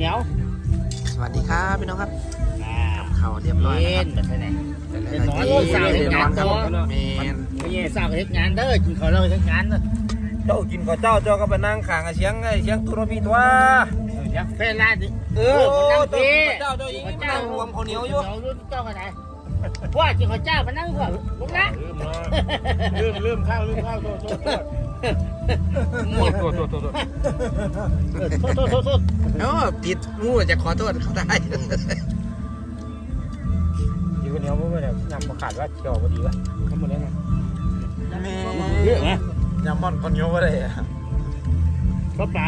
เหนียวสวัสดีครับพี่น้องครับอ่าเขาวเรียบร้อยเย็นะนแบบไหนครับเป็นน้อยโอ้ยสาวเฮ็ดงานครับต่อเมนไม่ใช่สาวเฮ็ดงานเด้อกินข้าวเราเฮ็ดงานเด้อเจ้ากินข้าวเจ้าเจ้าก็ไปนั่งข้างกับเสียงไอ้เสียงตุรพีตัวเดี๋ยวเฟรนลาดิเออมันนั่งเจ้าพี่เจ้าเจ้าอีกมันนั่งรวมข้าวเหนียวอยู่ข้าวเหนียวเจ้ากันไหนว่ากินข้าวเจ้ามานั่งก่อนลุกนะลืมลืมข้าวลืมข้าวโทษโทษ โทษหมดโทษโทษโทษโทษโทษโทษโอ้ผิดงูจะขอโทษเขาได้ดีกว่านี้ไม่ได้นำมาขาดว่าเขียวพอดีวะทำหมดแล้วไงแม่เยอะไหมยำมันข้าวเหนียวก็ได้อะเปล่า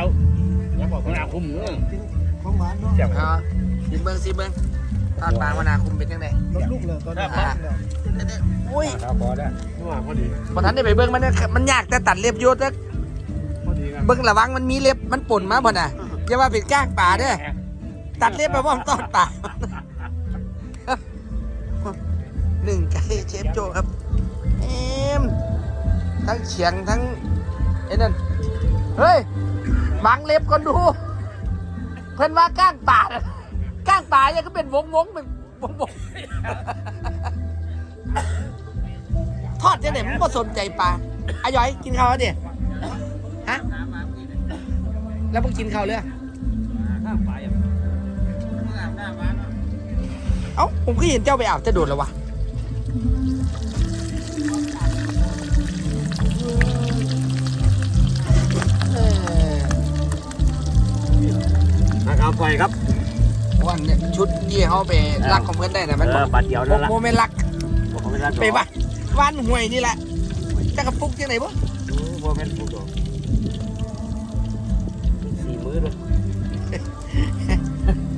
ย่าบอกว่าคุ้มเนื้อเจ็บเอาซีเบิ้งซีเบิ้ง ทอดปลามะนาวคุมเป็นยังไงลูกเลยตอนนี้อ่าอุ้ยครับบอสแล้วพอดีพอทันได้ไปเบิ้งมันเนี่ยมันยากแต่ตัดเล็บโยศนะพอดีกันเบิ้งระวังมันมีเล็บมันป่นมาบ่น่ะอย่าว่าเป็นก้างป่าเด้อตัดเล็บไปว่ามันตอดป่าหนึ่งไก่เชฟโจครับเอ็มทั้งเฉียงทั้งไอ้นั่นเฮ้ยบังเล็บก่อนดู เพิ่นว่าก้างป่า น่ะก้างป่าเนี่ยก็เป็นวงวงๆเป็นวงวงๆทอดจะไหนมันก็สนใจปลาอาย้อยกินข้าวแล้วเนี่ยฮะแล้วมึงกินข้าวเลยอะเอ้าผมก็เห็นเจ้าไปอาบจะโดดแล้ววะเออนะครับไฟครับ วันเนี่ยชุดที่เขาไปรักของเพื่อนได้นะมันเออบัดเดียวนั่นละโมเมนต์รักผมไม่รักไปวะว่านห่วยนี่แหละจะกระปุกยังไงบ่โมเมนต์พูดหรอกสี่มื้อเลย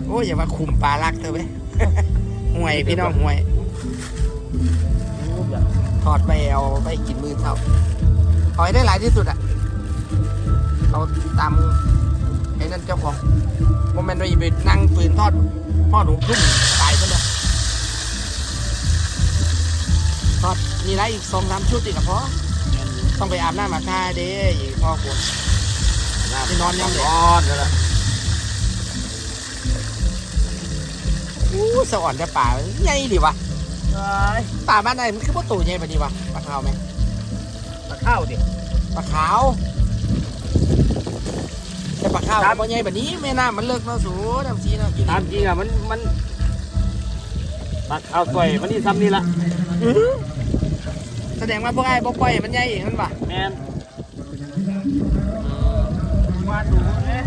โอ้ยอย่ามาคุมปลารักเธอไปห่วยพี่น้องห่วยถอดไปเอาไปกินมือเท่าเอาให้ได้หลายที่สุดอะเราตามไอ้นั่นเจ้าของโมเมนต์เราอย่าไปนั่งปืนทอดทอดหนูทุ่มตายซะเลยทอดมีไรอีกสองสามชุดอีกอะพอต้องไปอาบน้ำมาท่าเด้อีกพ่อปวดที่นอนยังเลยร้อนแล้วล่ะอู้สะอ่อนแต่ป่าใหญ่ดิวะป่าบ้านไหนมันคือว่าตัวใหญ่ปะดีวะปลาขาวไหมมาข้าวดิปลาขาว แต่ปลาขาวมันบ่ใหญ่แบบนี้แม่น้ำมันเลิกเนาะสูน้ำซีเนาะอยู่ตามจริงอะมันมันปลาข้าวสวยมันนี่ซ้ำนี่ละอื้อแสดงว่าพวกไอ้บ่ปล่อยให้มันใหญ่เองมันปะแมนวานดูเนี่ย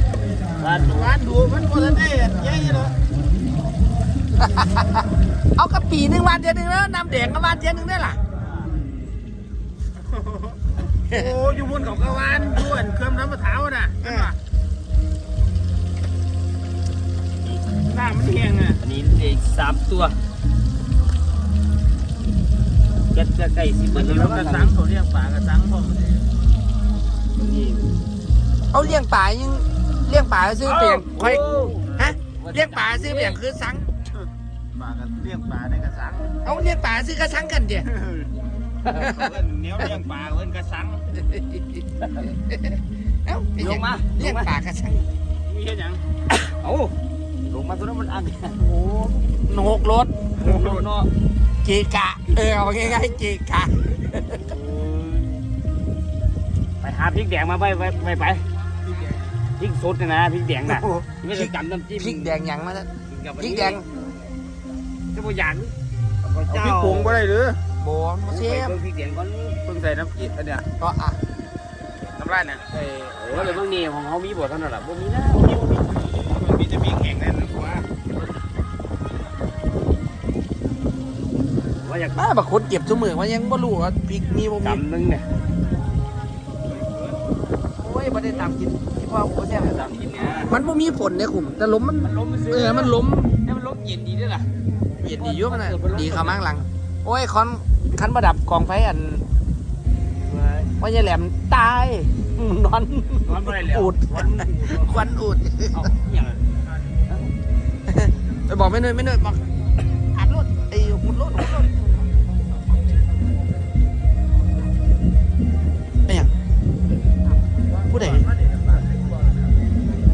วานดูร้านดูมันก็จะได้ยัยเลยเอากระปีหนึ่งวันเดียวหนึ่งแล้วน้ำแดงก็วันเดียวหนึ่งได้ล่ะโอ้อยู่บนของกระวานอยู่อันเครื่องน้ำมะพร้าวน่ะเออห น้ามันแห้งอะอันนี้อีกสามตัวเก็ดจะไก่สิบมันเบิจะดแล้แล้ววกก็ระสัสังงเขาเรียกปลากระสังพ่อนี่เอาเลี้ยงป่ายังเลี้ยงป่าซื้อเปลี่ยนค่อยฮะเลี้ยงป่าซื้อเปลี่ยนคือสังปลากระเลี้ยงปลาในกระสังเอาเลี้ยงป่าซื้อกระสังกันเดียเอิ้นเหนียวเลี้ยงปลาเอิ้นกระสังเอ้าเป็นหยังเลี้ยงป่ากระสังมีเห็นยังเอ้า ลงมาตัวนั้นมันอันโอ้โหนกรถโอ้โหเนาะเกะกะ เออเอาง่ายๆเกะกะ ไปหาพริกแดงมาไปไปไปไปพริกสดนะนะพริกแดงน่ะไม่ได้จำน้ำจิ้มพริกแดงหยังมาแล้วกับพริกแดงก็บ่อย่างเอาพริกผงก็ได้หรือโบนมาเชฟเบิ่งพริกแดงก่อนเพิ่งใส่น้ำจิ้มอันเนี้ยก็อะน้ำลายเนี่ยใส่เออเลยเบิ่งนี่ของเฮามีบ่เท่านั้นล่ะบ่มีนะมี แต่พริกแห้งนั่นนะว่าว่าอยากมาบักคนเก็บทุกมือมันยังบ่รู้ว่าพริกมีบ่มีจำนึงเนี่ยโอ้ยบ่ได้ตามกินที่พ่อผมแซ่บจำกินเนี่ยมันบ่มีฝนเนี่ยขุมแต่ลมมันมันล้มซื้เออมันล้มให้มันล้มเย็นดีด้วยล่ะเย็นดีอยู่มันน่ะดีเข้ามาข้างหลัง โอ้ยคอนคันประดับกองไฟอันว่าจะแหลมตาย อืมนอนนอนบ่ได้แล้วอูดวันมันอูดควันอูด เอาอหย่างไปบอกไม่เหนื่อยไม่เหนื่อยบอกอัดรถไอ้หุ่นรถหุ่นรถไอ้หยังผู้ใด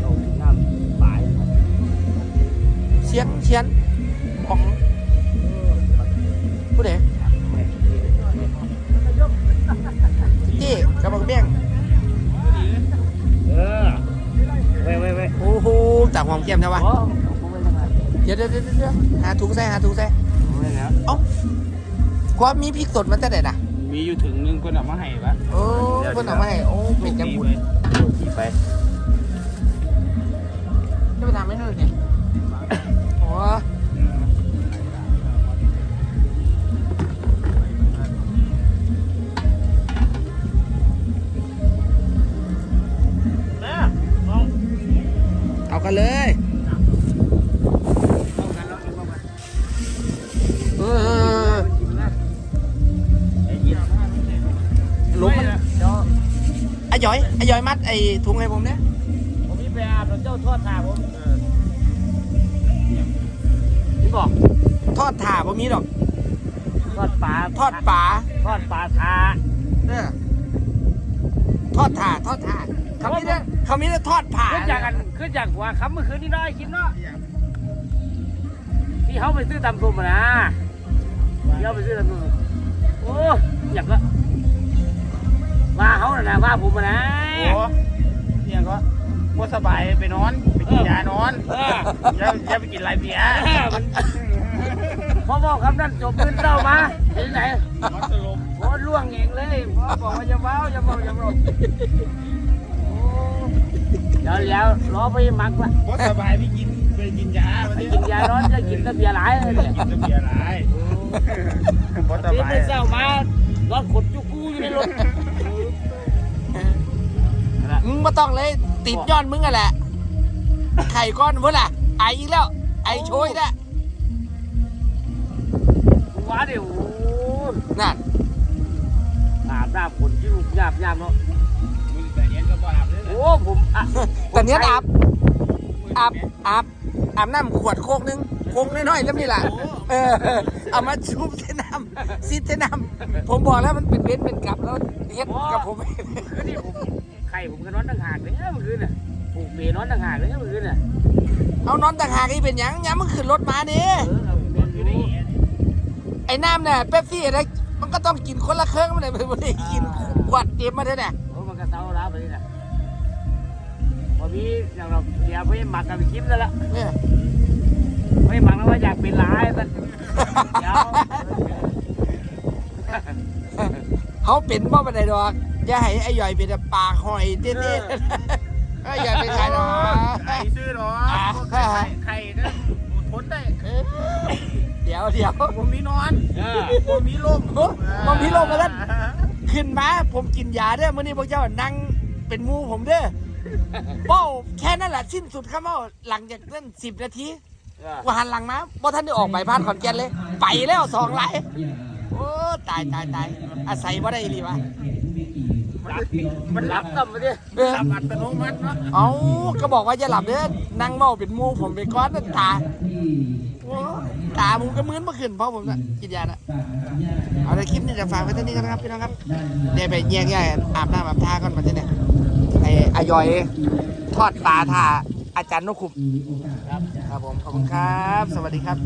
เราน้ำปลายสียงเชียนของ เว้ยเว้ยเว้ยโอ้โหจากหอมแก้มนะวะโอ้ผมไม่ทำงานเดี๋ยวเดี๋ยวเดี๋ยวเดี๋ยวหาถุงใส่หาถุงใส่ไม่แล้วความมีพริกสดมันจะไหนน่ะ มีอยู่ถึงนึงคนเอามาให้ปะโอ้เพิ่นเอามาให้โอ้เป็นจังบุญขี่ไปจะไปทำให้หน่อย ยอยอาหยอยมัดไอ้ถุงให้ผมเนี่ยผมมีไปอาบแล้วเจ้าทอดทาผมนี่บอกทอดถ่าผมมีดอกทอดปลาทอดป่าทอดปลาทาเออทอดถ่าทอดถ่าเขามีแต่เขามีแต่ทอดผ่าขึ้นจากกันขึ้นจากหัวคำเมื่อคืนนี้น้อยคิดเนาะที่เขาไปซื้อตำตุ่มอะนะที่เขาไปซื้อตำตุ่มโอ้อยากก็ ว่าเขาน่ะนะว่าผมอะนะโอ้เนี่ยก็ว่าสบายไปนอนไปกินยานอนเอออย่าอย่าไปกินไรเบียร์เออมันพอบอกคำนั้นจบขึ้นเต้ามาที่ไหนมันสลบโอ้ล่วงเองเลยพ่อบอกว่าอย่าเมาอย่าเมาอย่าเมาโอ้เดี๋ยวแล้วรอไปหมักละว่าสบายไปกินไปกินยาไปกินยาร้อนจะกินแต่เบียร์หลายเลยเนี่ยกินเบียร์ไรว่าสที่บายไม่เศร้ามารถขดจุกู มึงมาต้องเลย ติดย้อนมึงอะแหละ ไข่ก้อนเพื่อล่ะ ไออีกแล้ว ไอโชยแล้วว้าเดี๋ยวโอ้นั่นอาบน้ำคนที่ลูกยาบยาบเนาะมึงแต่เนี้ยก็บ่อาบเลยโอ้ผมอะแต่เนี้ยอาบอาบอาบอาบน้ำขวดโคกนึงโคกน้อยๆแล้วนี่แหละเออเอามาชุบเทน้ำซีเทน้ำผมบอกแล้วมันเป็นเบ็ดเป็นกับแล้วเฮ็ดกับผมคืนนี้ผมไข่ ผมก็นอนต่างหากเลยเมื่อคืนน่ะผูกเปนอนต่างหากเลยเมื่อคืนน่ะเอานอนต่างหากนี่เป็นหยังยังมึงขึ้นรถมาเด้เออเอาเปนอยู่ในไอ้น้ำเนี่ยเป๊ปซี่อะไรมันก็ต้องกินคนละเครื่องมันเลยไม่ได้กินขวดเต็มมาเท่าเนี่ยโอ้มันก็เศร้าแล้วไปนี่น่ะพอมีอย่างเราเดี๋ยวพี่หมักกันไปคลิปแล้วล่ะเนี่ยไม่หมักแล้วว่าอยากเป็นร้ายแต่เดี๋ยว เขาเป็นบ่บันไดดอก อย่าให้ไอ้หย่อยเป็นแต่ปากหอยเด็ดๆไอ้หย่อยเป็นใครดอกไข่ซื้อหรอไข่ไข่ก็ทนได้เดี๋ยวเดี๋ยว ผมมีนอนเออ ผมมีลมผมพี่ลงมาแล้ว ขึ้นมาผมกินยาเด้อมื่อนี้พวกเจ้านั่งเป็นหมูผมเด้อเป้าแค่นั้นแหละสิ้นสุดคำว่าหลังจากนั้นสิบนาทีเออว่าหันหลังมาบ่ท่านได้ออกไปบ้านขอนแก่นเลย ไปแล้วสองไหลายโอ้ตายตายตายอาศัยว่าได้อีหลีวะ มันหลับต่ำไปดิหลับอัตโนมัติเนาะเอาก็บอกว่าจะหลับเด้อนั่งเมาเป็นมูผมไปก้อนนั่นตาโอ้ตาผมก็มื้นเมื่อคืนเพราะผมน่ะกินยาละเอาในคลิปนี้จะฝากไว้เท่านี้กันนะครับพี่น้องครับเดี๋ยวไปแยกย้ายอาบน้ำอาบท่าก่อนมาที่เนี่ยไอ้อายอยทอดปลาท่าอาจารย์นกขุมครับผมขอบคุณครับ สวัสดีครับ